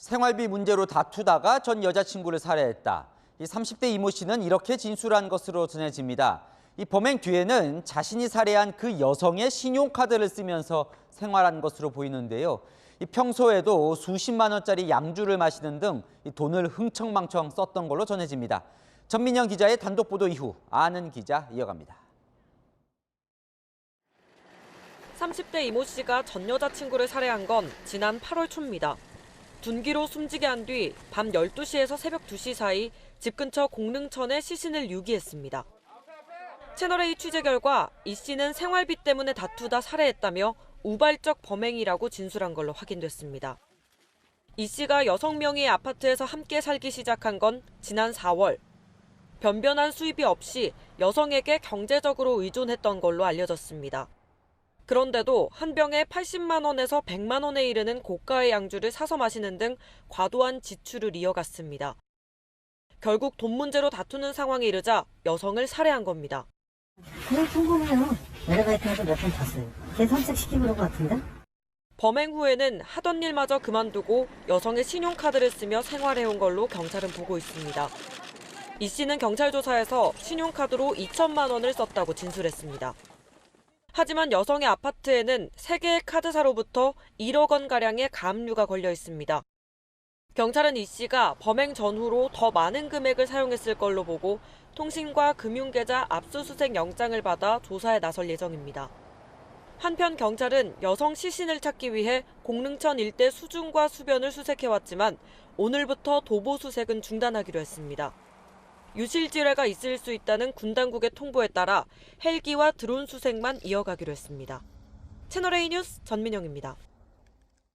생활비 문제로 다투다가 전 여자친구를 살해했다. 이 30대 이모 씨는 이렇게 진술한 것으로 전해집니다. 이 범행 뒤에는 자신이 살해한 그 여성의 신용카드를 쓰면서 생활한 것으로 보이는데요. 이 평소에도 수십만 원짜리 양주를 마시는 등이 돈을 흥청망청 썼던 걸로 전해집니다. 전민영 기자의 단독 보도 이후 아는 기자 이어갑니다. 30대 이모 씨가 전 여자친구를 살해한 건 지난 8월 초입니다. 둔기로 숨지게 한 뒤 밤 12시에서 새벽 2시 사이 집 근처 공릉천에 시신을 유기했습니다. 채널A 취재 결과 이 씨는 생활비 때문에 다투다 살해했다며 우발적 범행이라고 진술한 걸로 확인됐습니다. 이 씨가 여성 명의의 아파트에서 함께 살기 시작한 건 지난 4월. 변변한 수입이 없이 여성에게 경제적으로 의존했던 걸로 알려졌습니다. 그런데도 한 병에 80만 원에서 100만 원에 이르는 고가의 양주를 사서 마시는 등 과도한 지출을 이어갔습니다. 결국 돈 문제로 다투는 상황이 이르자 여성을 살해한 겁니다. 그냥 궁금해요. 아르바이트해서 몇번 탔어요. 걔 그런 것 같은데? 범행 후에는 하던 일마저 그만두고 여성의 신용카드를 쓰며 생활해온 걸로 경찰은 보고 있습니다. 이 씨는 경찰 조사에서 신용카드로 2천만 원을 썼다고 진술했습니다. 하지만 여성의 아파트에는 3개의 카드사로부터 1억 원가량의 가압류가 걸려 있습니다. 경찰은 이 씨가 범행 전후로 더 많은 금액을 사용했을 걸로 보고 통신과 금융계좌 압수수색 영장을 받아 조사에 나설 예정입니다. 한편 경찰은 여성 시신을 찾기 위해 공릉천 일대 수중과 수변을 수색해왔지만 오늘부터 도보 수색은 중단하기로 했습니다. 유실지뢰가 있을 수 있다는 군 당국의 통보에 따라 헬기와 드론 수색만 이어가기로 했습니다. 채널A 뉴스 전민영입니다.